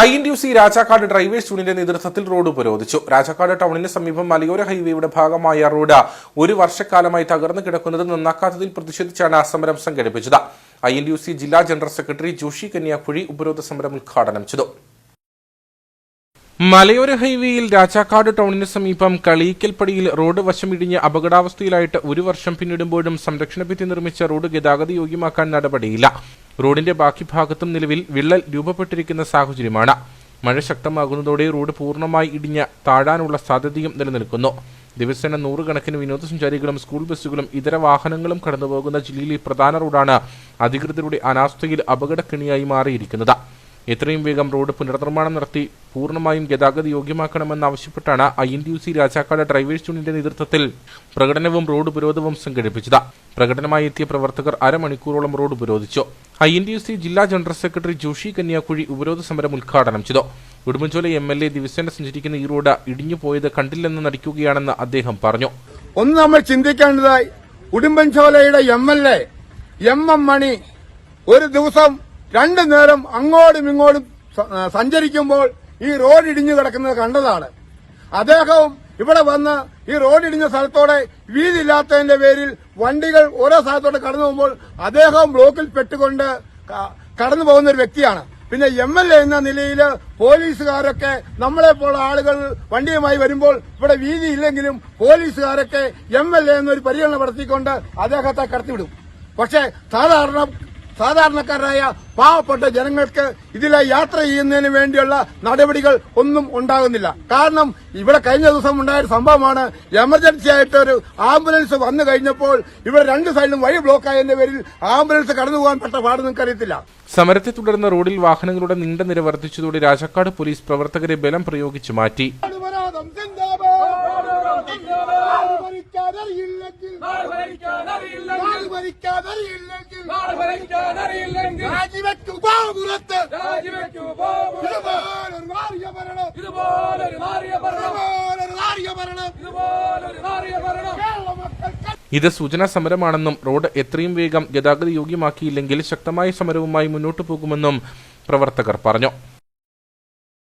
I N U C Rajakkad drivers യൂണിയന്റെ നേതൃത്വത്തിൽ road ഉപരോധിച്ചു. രാജാക്കാട് ടൗണിന് സമീപം മലയോര ഹൈവേയുടെ ഭാഗമായ റോഡ് ഒരു വർഷക്കാലമായി തകർന്നു കിടക്കുന്നത് നന്നാക്കാത്തതിൽ പ്രതിഷേധിച്ചാണ് സമരം സംഘടിപ്പിച്ചത്. ഐ എൻ യു സി ജില്ലാ ജനറൽ സെക്രട്ടറി ജോഷി കന്യാക്കുഴി ഉപരോധ സമരം ഉദ്ഘാടനം ചെയ്തു. മലയോര ഹൈവേയിൽ രാജാക്കാട് ടൗണിന് സമീപം കളീക്കൽപ്പടിയിൽ റോഡ് വശമിടിഞ്ഞ് അപകടാവസ്ഥയിലായിട്ട് ഒരു വർഷം പിന്നിടുമ്പോഴും സംരക്ഷണ ഭിത്തി നിർമ്മിച്ച റോഡ് ഗതാഗത യോഗ്യമാക്കാൻ നടപടിയില്ല. റോഡിന്റെ ബാക്കി ഭാഗത്തും നിലവിൽ വിള്ളൽ രൂപപ്പെട്ടിരിക്കുന്ന സാഹചര്യമാണ്. മഴ ശക്തമാകുന്നതോടെ റോഡ് പൂർണമായി ഇടിഞ്ഞ് താഴാനുള്ള സാധ്യതയും നിലനിൽക്കുന്നു. ദിവസേന നൂറുകണക്കിന് വിനോദസഞ്ചാരികളും സ്കൂൾ ബസ്സുകളും ഇതര വാഹനങ്ങളും കടന്നുപോകുന്ന ജില്ലയിലെ പ്രധാന റോഡാണ് അധികൃതരുടെ അനാസ്ഥയിൽ അപകടക്കെണിയായി മാറിയിരിക്കുന്നത്. എത്രയും വേഗം റോഡ് പുനർനിർമ്മാണം നടത്തി പൂർണമായും ഗതാഗത യോഗ്യമാക്കണമെന്നാവശ്യപ്പെട്ടാണ് I N T U C Rajakkad drivers യൂണിയന്റെ നേതൃത്വത്തിൽ പ്രകടനവും റോഡ് ഉപരോധവും സംഘടിപ്പിച്ചത്. പ്രകടനമായി എത്തിയ പ്രവർത്തകർ അരമണിക്കൂറോളം റോഡ് ഉപരോധിച്ചു ഐ എൻ ഡി സി ജില്ലാ ജനറൽ സെക്രട്ടറി ജോഷി കന്യാക്കുഴി ഉപരോധ സമരം ഉദ്ഘാടനം ചെയ്തു. ഉടുമ്പൻചോല എം എൽ എ ദിവസേന സഞ്ചരിക്കുന്ന ഈ റോഡ് ഇടിഞ്ഞു പോയത് കണ്ടില്ലെന്ന് നടിക്കുകയാണെന്ന് അദ്ദേഹം പറഞ്ഞു. ഒന്ന് നമ്മൾ ചിന്തിക്കേണ്ടതായി ഉടുമ്പൻചോലയുടെ M L A M M Mani ഒരു ദിവസം രണ്ടു നേരം അങ്ങോട്ടും ഇങ്ങോട്ടും സഞ്ചരിക്കുമ്പോൾ ഈ റോഡ് ഇടിഞ്ഞു കിടക്കുന്നത് കണ്ടതാണ്. അദ്ദേഹവും ഇവിടെ വന്ന് ഈ റോഡ് ഇടിഞ്ഞ സ്ഥലത്തോടെ വീതിയില്ലാത്തതിന്റെ പേരിൽ വണ്ടികൾ ഓരോ സ്ഥലത്തോടെ കടന്നു പോകുമ്പോൾ അദ്ദേഹം ബ്ലോക്കിൽ പെട്ടുകൊണ്ട് കടന്നു പോകുന്ന ഒരു വ്യക്തിയാണ്. പിന്നെ എം എൽ എ എന്ന നിലയിൽ പോലീസുകാരൊക്കെ നമ്മളെപ്പോലുള്ള ആളുകൾ വണ്ടിയുമായി വരുമ്പോൾ ഇവിടെ വീതി ഇല്ലെങ്കിലും പോലീസുകാരൊക്കെ എം എൽ എ എന്നൊരു പരിഗണന നടത്തിക്കൊണ്ട് അദ്ദേഹത്തെ കടത്തിവിടും. പക്ഷേ സാധാരണ സാധാരണക്കാരായ പാവപ്പെട്ട ജനങ്ങൾക്ക് ഇതിലെ യാത്ര ചെയ്യുന്നതിന് വേണ്ടിയുള്ള നടപടികൾ ഒന്നും ഉണ്ടാകുന്നില്ല. കാരണം ഇവിടെ കഴിഞ്ഞ ദിവസം ഉണ്ടായ ഒരു സംഭവമാണ്. എമർജൻസി ആയിട്ട് ഒരു ആംബുലൻസ് വന്നു കഴിഞ്ഞപ്പോൾ ഇവിടെ രണ്ട് സൈഡിലും വഴി ബ്ലോക്കായതിന്റെ പേരിൽ ആംബുലൻസ് കടന്നു പോകാൻ പെട്ട പാട് നിങ്ങൾക്ക് അറിയത്തില്ല സമരത്തെ തുടർന്ന് റോഡിൽ വാഹനങ്ങളുടെ നീണ്ട നിര വർദ്ധിച്ചതോടെ രാജാക്കാട് പോലീസ് പ്രവർത്തകരെ ബലം പ്രയോഗിച്ചു മാറ്റി. ബാബുറത്ത് ഇതുപോലൊരു നാറിയ ഭരണം ഇതുപോലൊരു നാറിയ ഭരണം കേരള മക്കൾ ഇത് സൂചനാ സമരമാണെന്നും റോഡ് എത്രയും വേഗം ഗതാഗത യോഗ്യമാക്കിയില്ലെങ്കിൽ ശക്തമായ സമരവുമായി മുന്നോട്ടു പോകുമെന്നും പ്രവർത്തകർ പറഞ്ഞു.